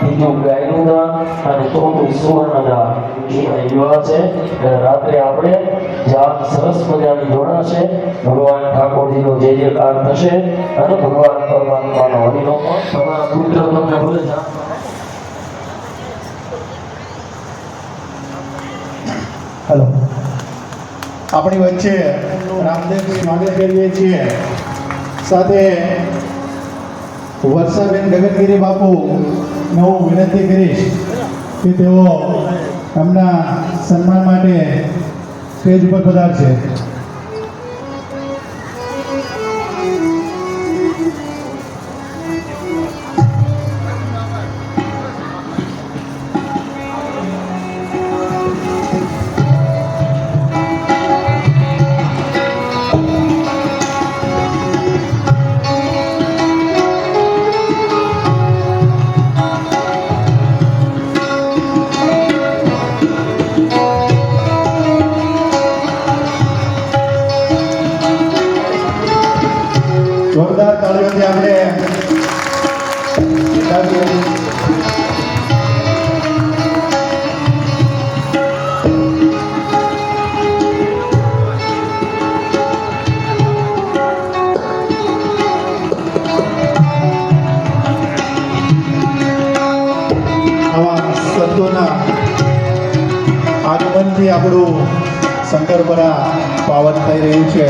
બીજું ગાયનું દાન અને ચોથું છે રાત્રે આપણે હેલો આપણી વચ્ચે રામદેવજી માગે કરીએ છીએ. સાથે વર્ષાબેન ગગનગીરી બાપુ હું વિનંતી કરીશ કે તેઓ એમના સન્માન માટે સ્ટેજ ઉપર પધારશે. રહ્યું છે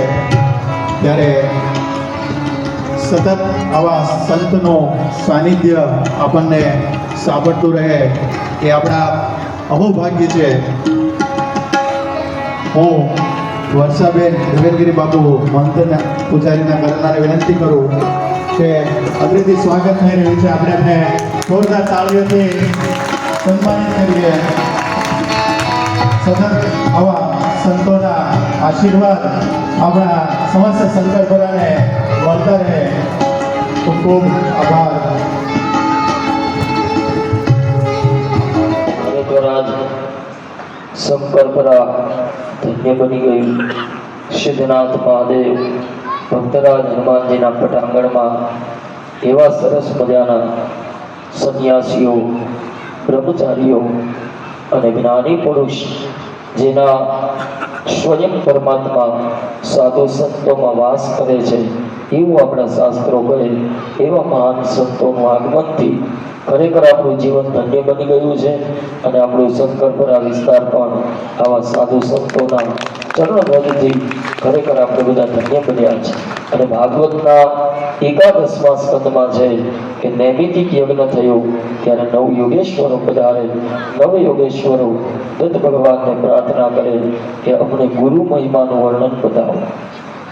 ત્યારે સતત આવા સંતનું સાનિધ્ય આપણને સાંભળતું રહે એ આપણા અહોભાગ્ય છે. હું વર્ષાબેન દેવેનગીરી બાપુ મંત્ર પૂજારીના કરનારે વિનંતી કરું કે અગ્રેથી સ્વાગત થઈ રહ્યું છે. આપણે એમને જોરદાર તાળીઓથી સન્માનિત કરીએ. સતત આવા સંતોના આશીર્વાદ આપણા સમસ્ત શંકરપરાને મળતા રહે ખૂબ ખૂબ આભાર. શંકરપરા ધન્ય બની ગયું સિદ્ધનાથ મહાદેવ, ભક્તરાજ હનુમાનજીના પટાંગણમાં એવા સરસ મજાના સંન્યાસીઓ, બ્રહ્મચારીઓ અને જ્ઞાની પુરુષ જેના સ્વયં પરમાત્મા સાધુ સંતોમાં વાસ કરે છે. એવું આપણા શાસ્ત્રો કહે, એવા મહાન સંતોનું આગમનથી ખરેખર આપણું જીવન ધન્ય બની ગયું છે અને આપણું શંકરપરા વિસ્તાર પણ આવા સાધુ સંતોના ચરણ રજથી ખરેખર આપણે બધા ધન્ય બન્યા છે. અને ભાગવતના એકાદશમાં સ્કંદમાં છે કે નૈમિતિક યજ્ઞ થયો, ત્યારે નવ યોગેશ્વરો પધારે. નવ યોગેશ્વરો દત્ત ભગવાનને પ્રાર્થના કરે કે અમને ગુરુ મહિમાનું વર્ણન બતાવો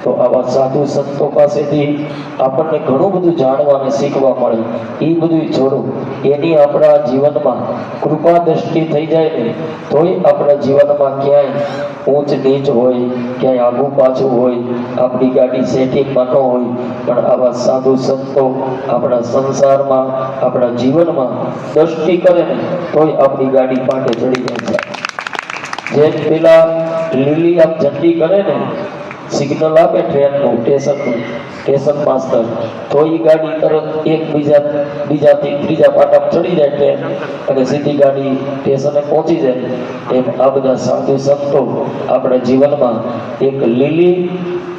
તો આવા સાધુ સંતો પાસેથી આપણને ઘણું બધું જાણવા અને શીખવા મળે એ બધું છોડો એની આપણા જીવનમાં કૃપા દ્રષ્ટિ થઈ જાય ને, તોય આપણા જીવનમાં ક્યાંય ઊંચ નીચ હોય, ક્યાંય આગુ પાછું હોય, આપણી ગાડી સેટિંગમાં ન હોય, પણ આવા સાધુ સંતો આપણા સંસારમાં, આપણા જીવનમાં દ્રષ્ટિ કરે ને, તોય આપણી ગાડી પાટે ચડી જાય છે. જેમ પેલા લીલી આમ ઝંડી કરે ને સિગ્નલ આપે ટ્રેનનું, સ્ટેશનનું, સ્ટેશન માસ્તર. તો એ ગાડી તરત એક બીજા બીજાથી ત્રીજા પાટા ચડી જાય ટ્રેન અને સીધી ગાડી સ્ટેશને પહોંચી જાય. એમ આ બધા સાધુ સંતો આપણા જીવનમાં એક લીલી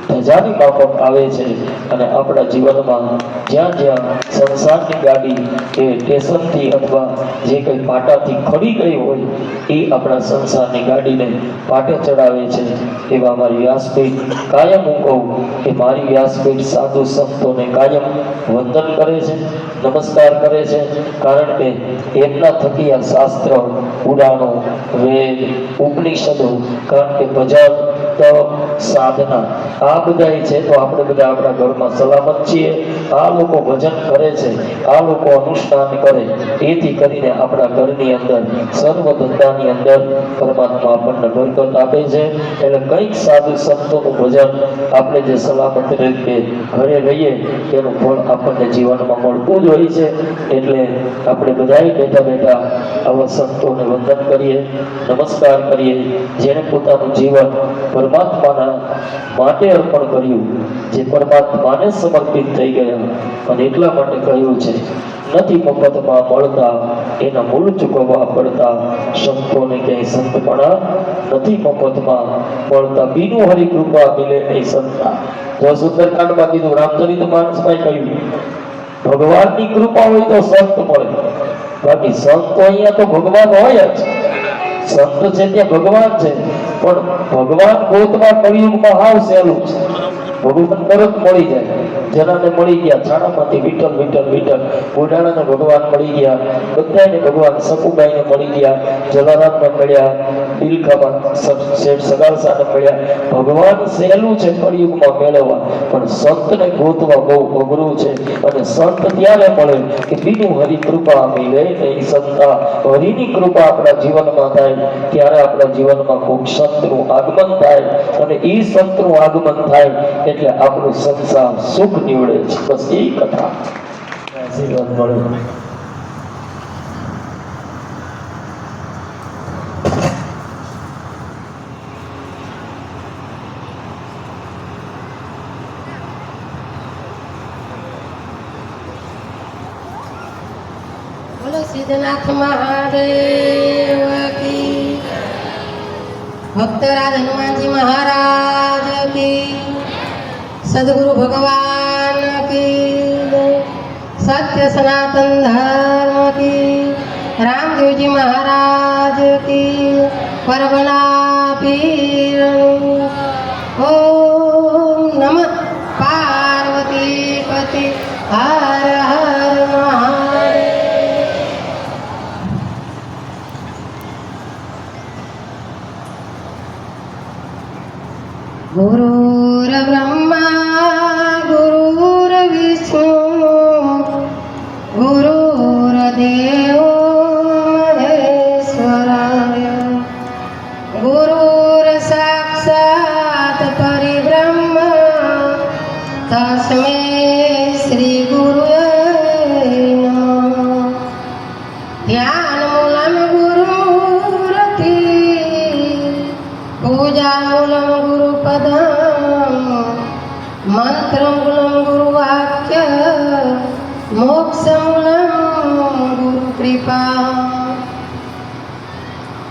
ધજાની માફક આવે છે. અને આપણા જીવનમાં જ્યાં જ્યાં સંસારની ગાડી એ સ્ટેશનથી અથવા જે કંઈ પાટાથી ખડી ગઈ હોય, એ આપણા સંસારની ગાડીને પાટે ચડાવે છે. એવા મારી વ્યાસપીઠ કાયમ હું કહું કે મારી વ્યાસપીઠ સાધુ સંતોને કાયમ વંદન કરે છે, નમસ્કાર કરે છે, કારણ કે એમના થકી આ શાસ્ત્ર પુરાણો, વેદ, ઉપનિષદો, કારણ કે ભજન તપ સાધના. આ બધા છે તો આપણે બધા આપણા ઘરમાં સલામત છીએ. આ લોકો ભજન કરે છે. આ લોકો અનુષ્ઠાન કરે. એથી કરીને આપણા ઘરની અંદર સર્વ ધંધાની અંદર પરમાત્મા આપણને બરકત આપે છે. એટલે કંઈક સાધુ સંતોનું ભજન આપણે જે સલામત રીતે ઘરે રહીએ એનું ફળ આપણને જીવનમાં મળતું જ હોય છે. એટલે આપણે બધાએ બેઠા બેઠા આવા સંતોને વંદન કરીએ, નમસ્કાર કરીએ. જેને પોતાનું જીવન પરમાત્માના માટે અર્પણ કર્યું, જે પરમાત્માને સમર્પિત થઈ ગયા. અને એટલા માટે કહ્યું છે, નથી મફતમાં મળતા એના મૂળ ચૂકવવા પડતા સંતોને ક્યાંય સંતપણા નથી મફતમાં મળતા. બીનું હરિ કૃપા મિલે નહીં સંતા. તો સુંદરકાંડમાં કીધું, રામચરિત માનસમાં કહ્યું, ભગવાનની કૃપા હોય તો સંત મળે. બાકી સંત તો અહીંયા તો ભગવાન હોય જ. સંત છે ત્યાં ભગવાન છે. પણ ભગવાન ગોતવા કળિયુગમાં હાવ સહેલું છે ભગવાન તરત મળી જાય. જનાને મળી ગયા છાણામાંથી વિઠ્ઠલ વિઠ્ઠલ વિઠ્ઠલ ગોડાણાને ભગવાન મળી ગયા બધાને ભગવાન સકુબાઈને મળી ગયા, જલારામને મળ્યા, બિલખામાં સ- શેઠ સગાળસાને મળ્યા. ભગવાન સહેલું છે કળિયુગમાં મેળવવા પણ સંતને ગોતવા બહુ અઘરું છે. અને સંત ત્યારે મળે કે બીજું હરિ કૃપા મિલે નહીં સંતા હરિની કૃપા આપણા જીવનમાં થાય, ત્યારે આપણા જીવનમાં ખૂબ સંતનું આગમન થાય. અને એ સંતનું આગમન થાય, એટલે આપણું સંસાર સુખ નીવડે છે. બસ એ કથા. આશીર્વાદ મળે સિદ્ધનાથ મહાદેવ કી ભક્તરાજ હનુમાનજી મહારાજ સદગુરુ ભગવાન. સત્ય સનાતન ધર્મ કી. રામદેવજી મહારાજ કી. પરબના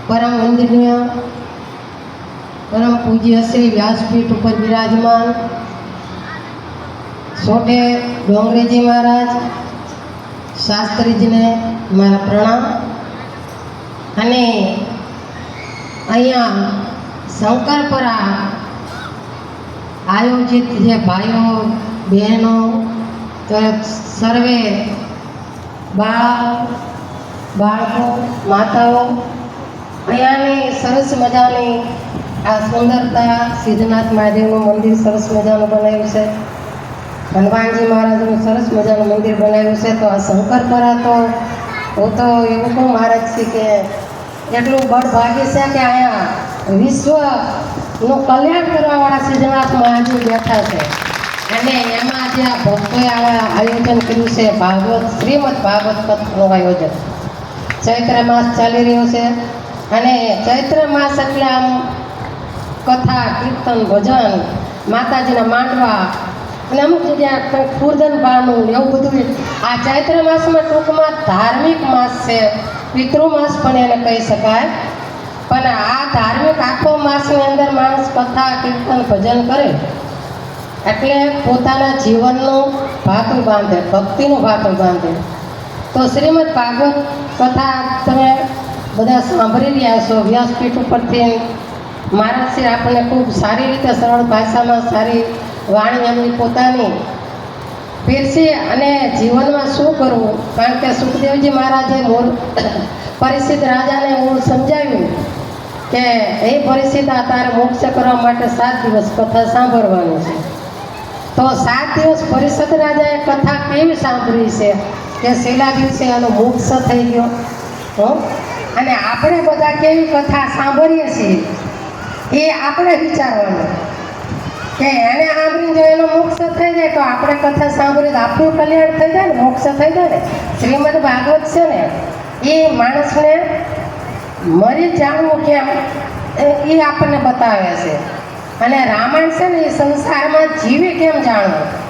પરમ વંદનીય પરમ પૂજ્ય શ્રી વ્યાસપીઠ ઉપર બિરાજમાન. સોટે ડોંગરેજી મહારાજ, શાસ્ત્રીજીને મારા પ્રણામ. અને અહીંયા શંકરપરા આયોજિત જે ભાઈઓ, બહેનો, તો સર્વે બાળ, બાળકો, માતાઓ અહીંયાની સરસ મજાની આ સુંદરતા સિદ્ધનાથ મહાદેવનું મંદિર સરસ મજાનું બનાવ્યું છે. હનુમાનજી મહારાજનું સરસ મજાનું મંદિર બનાવ્યું છે. તો આ શંકરપરા તો હું તો એવું કહું મહારાજ છે કે એટલું બળ ભાગ્ય છે કે અહીંયા વિશ્વનું કલ્યાણ કરવાવાળા સિદ્ધનાથ મહારાજ બેઠા છે. અને એમાં જે આ ભક્તોએ આયોજન કર્યું છે, ભાગવત, શ્રીમદ ભાગવત પથનું આયોજન. ચૈત્ર માસ ચાલી રહ્યો છે. અને ચૈત્ર માસ એટલે આમ કથા, કીર્તન, ભજન, માતાજીના માંડવા. અને અમુક જગ્યા કુર્દન બાનું એવું બધું આ ચૈત્ર માસમાં ટૂંકમાં ધાર્મિક માસ છે. પિતૃમાસ પણ એને કહી શકાય. પણ આ ધાર્મિક આખો માસની અંદર માણસ કથા, કીર્તન, ભજન કરે. એટલે પોતાના જીવનનું ભાતું બાંધે, ભક્તિનું ભાતું બાંધે. તો શ્રીમદ ભાગવત કથા તમે બધા સાંભળી રહ્યા છો. વ્યાસપીઠ ઉપરથી મહારાજશ્રી આપણને ખૂબ સારી રીતે સરળ ભાષામાં સારી વાણી એમની પોતાની પીરસી અને જીવનમાં શું કરવું? કારણ કે સુખદેવજી મહારાજે મૂળ પરિસ્થિત રાજાને મૂળ સમજાવ્યું કે એ પરિસ્થિત તારે મોક્ષ કરવા માટે સાત દિવસ કથા સાંભળવાની છે. તો સાત દિવસ પરિષદ રાજાએ કથા કેવી સાંભળી છે? કે છેલ્લા દિવસે એનો મોક્ષ થઈ ગયો? હો? અને આપણે બધા કેવી કથા સાંભળીએ છીએ એ આપણે વિચારવાનું. કે એને સાંભળીને જો એનો મોક્ષ થઈ જાય તો આપણે કથા સાંભળીએ આપણું કલ્યાણ થઈ જાય ને, મોક્ષ થઈ જાય ને. શ્રીમદ ભાગવત છે ને, એ માણસને મરી જાણવું કેમ? એ આપણને બતાવે છે. અને રામાયણ છે ને, એ સંસારમાં જીવે કેમ જાણવું?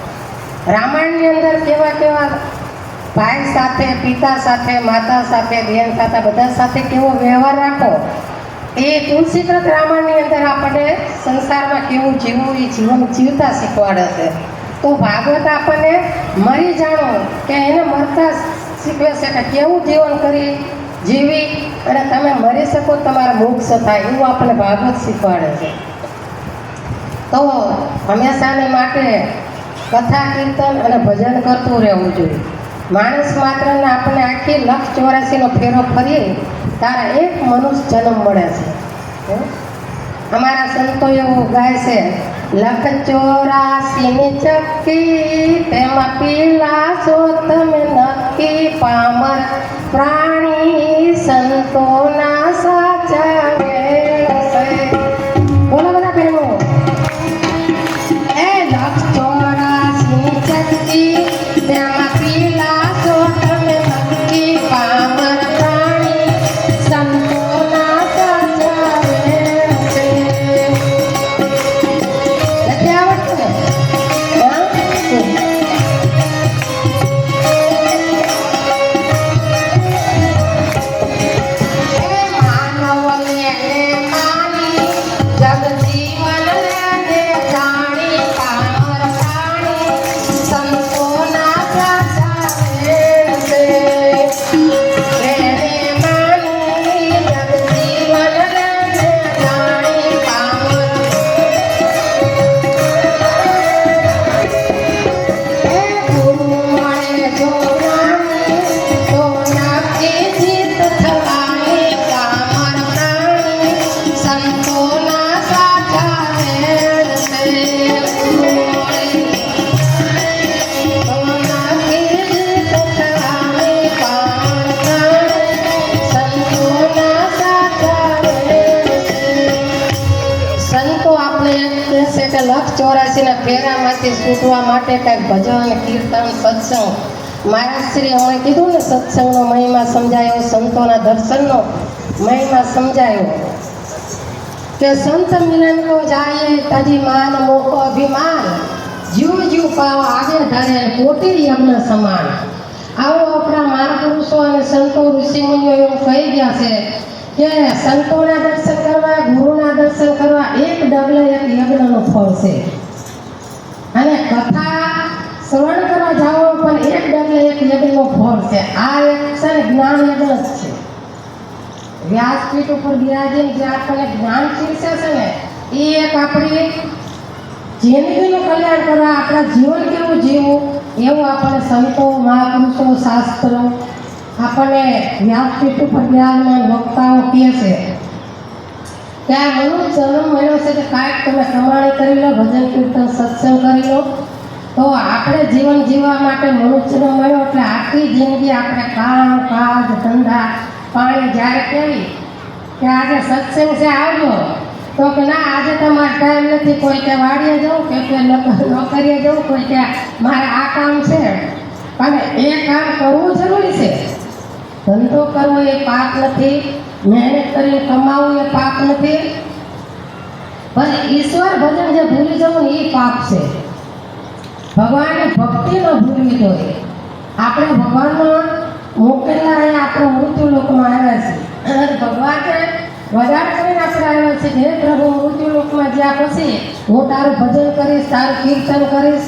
રામાયણની અંદર કેવા કેવા ભાઈ સાથે, પિતા સાથે, માતા સાથે, બેન સાથે, બધા સાથે કેવો વ્યવહાર રાખો? એ તુલસીકૃત રામાયણની અંદર આપણને સંસારમાં કેવું જીવવું, એ જીવન જીવતા શીખવાડે છે. તો ભાગવત આપણને મરી જાણો કે એને મરતા શીખવે છે કે કેવું જીવન કરી જીવી અને તમે મરી શકો, તમારા મોક્ષ થાય એવું આપણને ભાગવત શીખવાડે છે. તો હંમેશાને માટે કથા, કીર્તન અને ભજન કરતું રહેવું જોઈએ. માણસ માત્રને આપણે આખી લક્ષ ચોરાસીનો ફેરો ફરીએ, તારા એક મનુષ્ય જન્મ મળે છે? અમારા સંતો એવું ગાય છે, લખ ચોરાસીની ચક્કી, તેમાં પીલા છો તમે નક્કી, પામર પ્રાણી સંતોના સાચા માટે ભજન કીર્તન, સત્સંગ. મહારાજ શ્રી હમણાં કીધું ને, સત્સંગનો મહિમા સમજાયો, સંતોના દર્શનનો મહિમા સમજાયો. કે સંત મિલન કો જાય, તજી માન મોકો અભિમાન. જીવ જીવ પાવ આગે ધારે મોટી યજ્ઞ સમાન. આવો આપણા મહાપુરુષો અને સંતો, ઋષિમુનિઓ એવું કહી ગયા છે કે સંતોના દર્શન કરવા, ગુરુના દર્શન કરવા એક ડગલે એક યજ્ઞનું ફળ છે. અને કથા શ્રવણ કરવા જાઓ, પણ એક ડગલે એક યજ્ઞનો ફળ છે. આ એક છે ને જ્ઞાન યજ્ઞ જ છે. વ્યાસપીઠ ઉપર બિરાજીને જે આપણને જ્ઞાન શીર્ષે છે ને, એ એક આપણી જિંદગીનું કલ્યાણ કરવા, આપણા જીવન કેવું જીવવું, એવું આપણને સંતો, મહાપુરુષો, શાસ્ત્રો, આપણને વ્યાસપીઠ ઉપર બિરાજમાન વક્તાઓ કહે છે. ત્યાં મનુ જન્મ મળ્યો છે કે કાંઈક તમે કમાણી કરી લો, ભજન કીર્તન, સત્સંગ કરી લો. તો આપણે જીવન જીવવા માટે મનુષ્યનો મળ્યો એટલે આખી જિંદગી આપણે કામ, કાજ, ધંધા, પાણી જ્યારે કહેવી કે આજે સત્સંગ છે આવજો. તો કે ના, આજે તમારે ટાઈમ નથી, કોઈ કે વાડીએ જવું કે કે નોક- નોકરીએ જવું કોઈ કે મારે આ કામ છે. અને એ કામ કરવું જરૂરી છે. ધંધો કરવો એ પાપ નથી, મહેનત કરીને કમાવવું એ પાપ નથી. પણ ઈશ્વર ભજન જે ભૂલી જવું એ પાપ છે. ભગવાનની ભક્તિનો ભૂલવી જોઈએ આપણે ભગવાનમાં મોકલેલા અહીંયા આપણે મૃત્યુ લોકમાં આવ્યા છે. ભગવાને વધારે કરીને આપણે આવ્યા છે હે પ્રભુ, મૃત્યુ લોકમાં જ્યાં પછી હું તારું ભજન કરીશ, તારું કીર્તન કરીશ.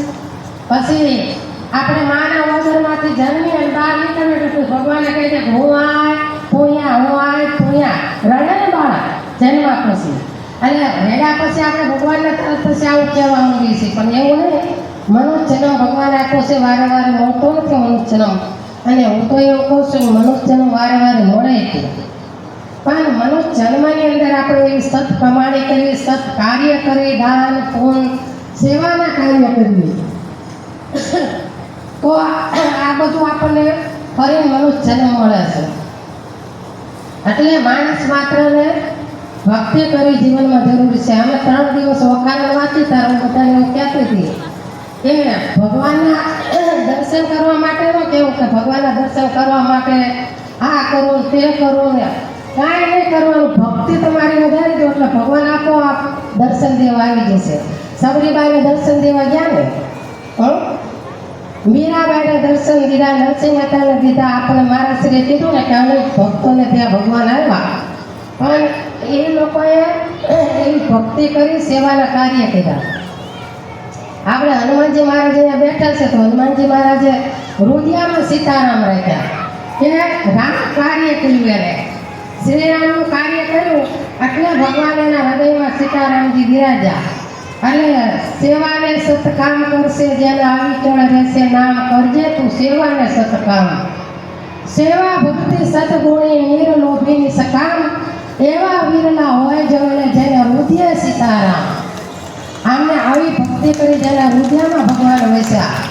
પછી આપણે માના વગરમાંથી જન્મી અને બહાર નીકળીએ તો ભગવાને કહે કે હું આય પુણ્યા હું આય પુણ્યા રડે ને બાળા જન્મા પછી. અને રેડા પછી આપણે ભગવાનને તરત પછી આવું કહેવા માંગીએ છીએ. પણ એવું નહીં મનુષ્ય જન્મ ભગવાન આપ્યો છે વારે વારે મળતો નથી મનુષ્ય જન્મ અને હું તો એવું કહું છું કે મનુષ્ય જન્મ વારે વારે મળે છે. પણ મનુષ્ય જન્મની અંદર આપણે એવી સત કમાણી કરવી સત કાર્ય કરવી દાન પૂન સેવાના કાર્ય કરવી તો આ બધું આપણને ફરી મનુષ્ય જન્મ મળે છે. એટલે માણસ માત્રને ભક્તિ કરવી જીવનમાં જરૂરી છે. અમે ત્રણ દિવસ વખાણ વાંચી તારું હું બધાને એવું કહેતી હતી. કે ભગવાનના દર્શન કરવા માટે ન કેવું કે ભગવાનના દર્શન કરવા માટે આ કરો, તે કરો ને કાંઈ નહીં કરવાનું. ભક્તિ તમારી વધારી દો એટલે ભગવાન આપો આપ દર્શન દેવા આવી જશે. સબરીબાઈને દર્શન દેવા ગયા ને? હં? મીરાબાઈને દર્શન દીધા નરસિંહ મહેતાને દીધા. આપણે મારા શ્રીએ કીધું ને કે અનેક ભક્તોને ત્યાં ભગવાન આવ્યા. પણ એ લોકોએ એવી ભક્તિ કરી, સેવાના કાર્ય કર્યા. આપણે હનુમાનજી મહારાજ અહીંયા બેઠા છે તો હનુમાનજી મહારાજે રુદિયામાં સીતારામ રાખ્યા. કે રામ કાર્ય કર્યું એને. શ્રીરામનું કાર્ય કર્યું, એટલે ભગવાન એના હૃદયમાં સીતારામજી બિરાજા અને સેવાને સતકામ કરશે, જેને આવી ચણ રહેશે, નામ કરજે તું સેવાને સત્કામ. સેવા ભક્તિ સદગુણી નિર્લોભીની સકામ એવા વીરના હોય જેને જેને રુધિય સીતારામ. આમને આવી ભક્તિ કરી જેના હૃદયમાં ભગવાન વસ્યા.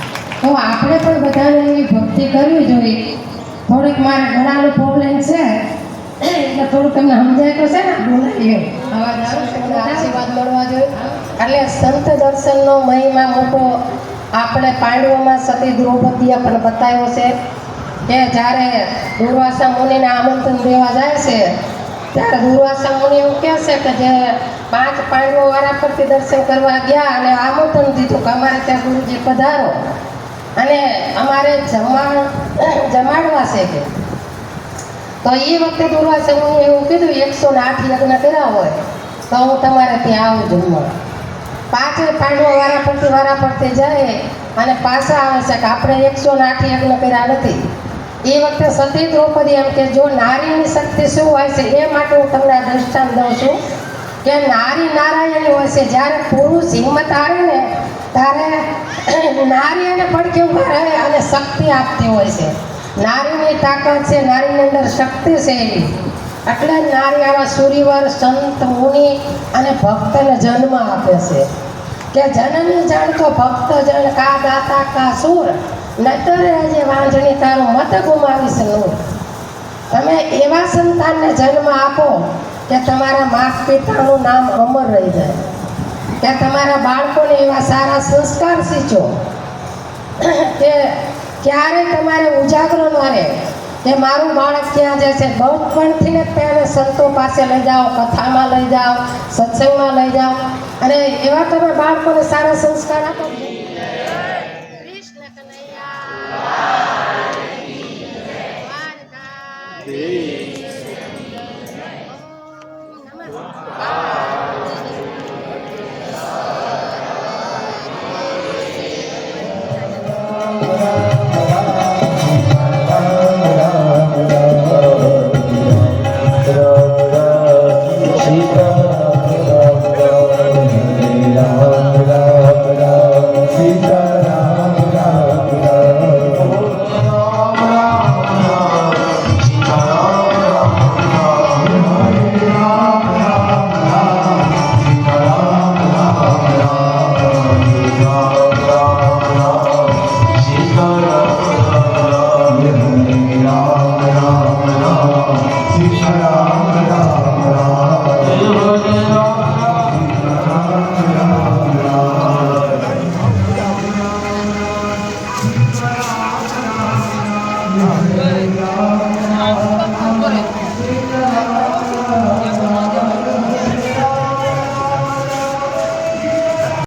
તો આપણે પણ બધાને એવી ભક્તિ કરવી જોઈએ. થોડીક મારે ગળાનો પ્રોબ્લેમ છે. એટલે થોડું તમને સમજાય તો છે ને? બોલાય આશીર્વાદ મળવા જોઈએ. એટલે સંત દર્શનનો મહિમા મોટો આપણે પાંડવોમાં સતી દ્રૌપદીએ પણ બતાવ્યો છે કે જ્યારે દુર્વાસા મુનિને આમંત્રણ દેવા જાય છે ત્યારે દુર્વાસા મુનિ એવું કહે છે કે જે પાંચ પાંડવો વારા પરથી દર્શન કરવા ગયા અને આમંત્રણ દીધું કે અમારે ત્યાં ગુરુજી પધારો. અને અમારે જમા જમાડવા છે કે. તો એ વખતે દુર્વાસા મુનિ એવું કીધું, એકસો ને આઠ યજ્ઞ કર્યા હોય, તો હું તમારે ત્યાં આવું જમવા. પાંચે પાંડવો વારા પરથી વારા પરથી જાય અને પાછા આવે છે કે આપણે એકસો ને આઠ યજ્ઞ કર્યા નથી. એ વખતે સતી દ્રૌપદી એમ કે, જો નારીની શક્તિ શું હોય છે, એ માટે હું તમને આ દ્રષ્ટાંત દઉં છું કે નારી નારાયણી હોય છે. જ્યારે પુરુષ હિંમત આવે ને, ત્યારે નારી એને પડકે ઊભા રહે અને શક્તિ આપતી હોય છે. નારીની તાકાત છે, નારીની અંદર શક્તિ છે એવી. એટલે નારી આવા સૂર્યવર સંત, મુનિ અને ભક્તને જન્મ આપે છે. કે જનની જણ તો ભક્ત જણ કા દાતા, કા સુર. નતર આજે વાંજણી તારું મત ગુમાવીશ નૂર તમે એવા સંતાનને જન્મ આપો કે તમારા માતા પિતાનું નામ અમર રહી જાય. કે તમારા બાળકોને એવા સારા સંસ્કાર શીખો. કે ક્યારે તમારે ઉજાગરો ન રહે. કે મારું બાળક ક્યાં જશે બહુપણથી જ તેને સંતો પાસે લઈ જાઓ, કથામાં લઈ જાઓ, સત્સંગમાં લઈ જાઓ. અને એવા તમે બાળકોને સારા સંસ્કાર આપો.